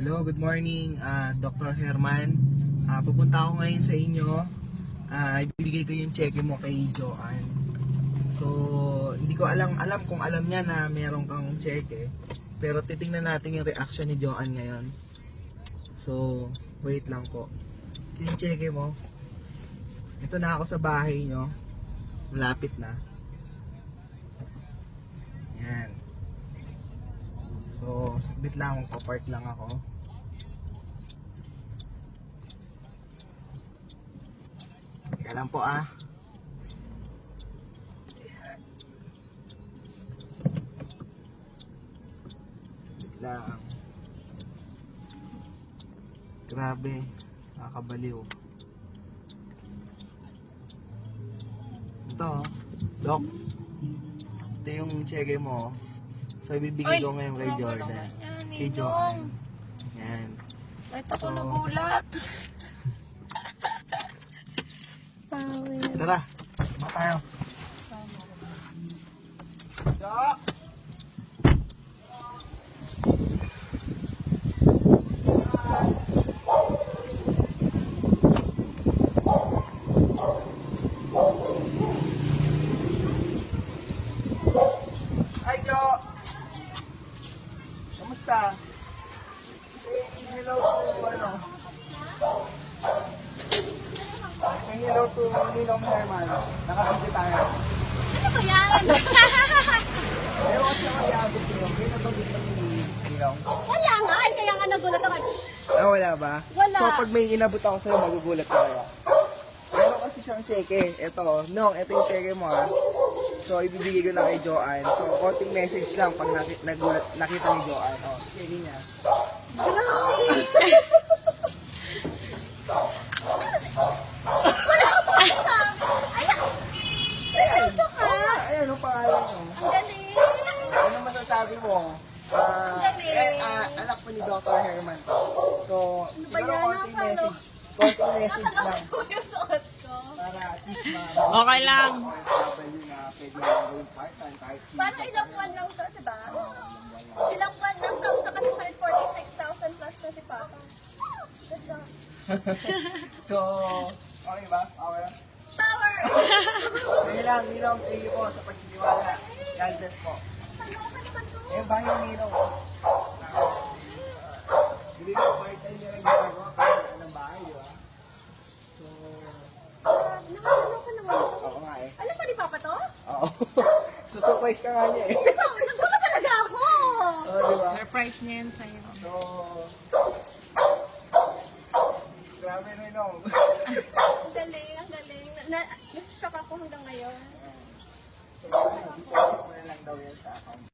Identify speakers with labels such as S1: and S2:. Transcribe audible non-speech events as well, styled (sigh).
S1: Hello, good morning, ah, Dr. Herman. Ah, pupunta ako ngayon sa inyo. Ah, ibibigay ko yung cheque mo kay Joanne. So, hindi ko alam alam kung alam niya na meron kang cheque. Pero titingnan natin yung reaction ni Joanne ngayon. So, wait lang po. Yung cheque mo. Ito na ako sa bahay nyo. Malapit na. Yan. So, saglit lang kung park lang ako. Teka lang po ah. Ayan. Lang. Grabe, nakakabaliw. Ito. Doc. Ito yung cheque mo. So, ibibigay
S2: Ay,
S1: ko ngayon kay Jordan. Kay. Joanne. Yan.
S2: Kahit ako
S1: So-
S2: nagulat.
S1: Tara, ma tayo. Kamusta? Hello to, ano? Say hello to Ninong Herman. Nakakabit tayo.
S2: Ano ba yan? (laughs)
S1: Pero kasi ako iabot sa'yo. May nabagit pa si Ninong.
S2: Wala nga. Ay, kaya nga nagulat ako.
S1: Ah, wala ba?
S2: Wala.
S1: So, pag may inabot ako sa'yo, magugulat ka kaya. Meron kasi siyang cheque. Ito, Nong, ito yung cheque mo ha. So, ibibigay ko na kay Joanne. So, konting message lang pag naki- nagulat, nakita ni Joanne. Oh, cheque niya. Ayan, ano pangalan mo?
S2: Ang galing.
S1: Ano masasabi mo? Ah, eh, ah, anak po ni Dr. Herman. So, siguro konting message. Konting message lang.
S3: Okay lang.
S2: Parang ilang buwan lang to, di ba? Ilang buwan lang to. Sa kasi 146,000 plus na si Papa. Good job. (laughs)
S1: So, okay ba? Okay lang?
S2: Power!
S1: Kaya lang, Ninong, thank you po sa pagtitiwala. God bless po.
S2: Ano ka naman to?
S1: Eh, bahay ng Ninong. Hindi ko part-time niya lang ginagawa para ng bahay, di ba? So,
S2: Nakakalo ka naman to.
S1: ako nga eh.
S2: Alam ba ni Papa to?
S1: Oo. Susurprise ka nga niya eh.
S2: Gusto, nagbuka talaga ako!
S1: Oo, di ba?
S3: Surprise niya yan sa'yo.
S1: So, grabe Ninong.
S2: Ang galing, ang galing. Na, na, ako hanggang ngayon.
S1: So, na lang daw yan sa account.